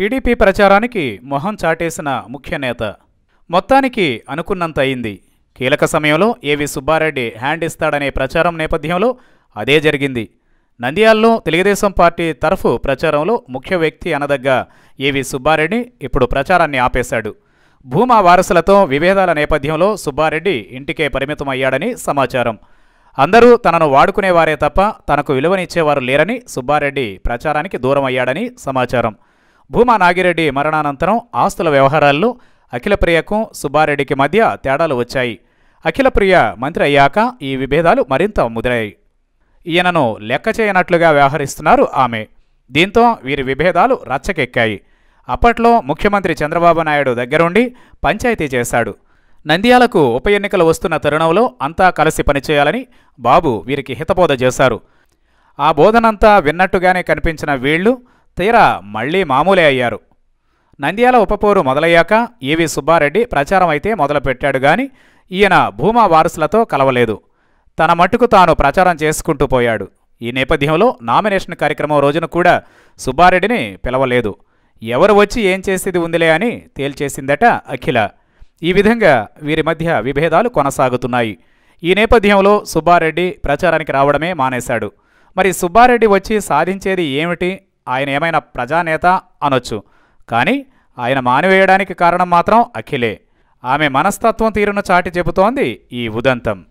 TDP ప్రచారానికి మొహం చాటేసిన ముఖ్య నేత. మొత్తానికి అనుకున్నంత అయింది. కీలక సమయంలో ఏవి సుబ్బారెడ్డి హ్యాండ్ ఇస్తాడనే ప్రచారం నేపథ్యంలో అదే జరిగింది. నంద్యాలలో తెలుగుదేశం పార్టీ తరఫు ప్రచారంలో ముఖ్య వ్యక్తి అనదగ్గ ఏవి సుబ్బారెడ్డి ఇప్పుడు ప్రచారాన్ని ఆపేశాడు. భూమా వారసులతో విభేదాల నేపథ్యంలో సుబ్బారెడ్డి ఇంటికే పరిమితమయ్యాడని సమాచారం. అందరూ తనను వాడుకునేవారే తప్ప తనకు విలువనిచ్చేవారు లేరని సుబ్బారెడ్డి ప్రచారానికి దూరం అయ్యాడని సమాచారం. భూమా నాగిరెడ్డి మరణానంతరం ఆస్తుల వ్యవహారాల్లో అఖిలప్రియకు సుబ్బారెడ్డికి మధ్య తేడాలు వచ్చాయి. అఖిలప్రియ మంత్రి అయ్యాక ఈ విభేదాలు మరింత ముదిరాయి. ఈయనను లెక్క చేయనట్లుగా వ్యవహరిస్తున్నారు ఆమె. దీంతో వీరి విభేదాలు రచ్చకెక్కాయి. అప్పట్లో ముఖ్యమంత్రి చంద్రబాబు నాయుడు దగ్గరుండి పంచాయతీ చేశాడు. నంద్యాలకు ఉప ఎన్నికలు వస్తున్న తరుణంలో అంతా కలిసి పనిచేయాలని బాబు వీరికి హితబోధ చేశారు. ఆ బోధనంతా విన్నట్టుగానే కనిపించిన వీళ్ళు తీరా మళ్ళీ మామూలే అయ్యారు. నంద్యాల ఉపపోరు మొదలయ్యాక ఏవి సుబ్బారెడ్డి ప్రచారం అయితే మొదలుపెట్టాడు గాని ఈయన భూమా వారసులతో కలవలేదు. తన మట్టుకు తాను ప్రచారం చేసుకుంటూ పోయాడు. ఈ నేపథ్యంలో నామినేషన్ కార్యక్రమం రోజున కూడా సుబ్బారెడ్డిని పిలవలేదు. ఎవరు వచ్చి ఏం చేసేది ఉందిలే అని తేల్చేసిందట అఖిల. ఈ విధంగా వీరి మధ్య విభేదాలు కొనసాగుతున్నాయి. ఈ నేపథ్యంలో సుబ్బారెడ్డి ప్రచారానికి రావడమే మానేశాడు. మరి సుబ్బారెడ్డి వచ్చి సాధించేది ఏమిటి? ఆయన ఏమైనా ప్రజానేత అనొచ్చు. కానీ ఆయన మానివేయడానికి కారణం మాత్రం అఖిలే. ఆమె మనస్తత్వం తీరును చాటి చెబుతోంది ఈ ఉదంతం.